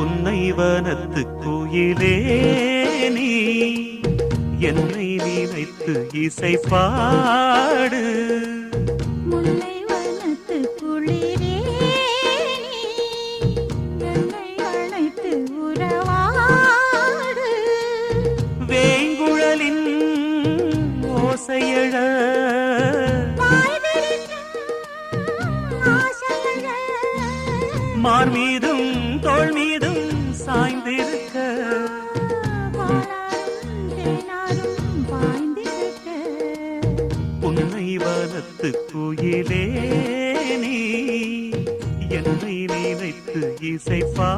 புன்னைவனத்து குயிலே நீ என்னை நினைத்து இசை பாடு வனத்து வேங்குழலின் ஓசையழ. வாய் தோல் மீதும் சாய்ந்திருக்க உன்னை வளர்த்து பாய்ந்திருக்க. குயிலே நீ என்னை நினைத்து இசைப்பா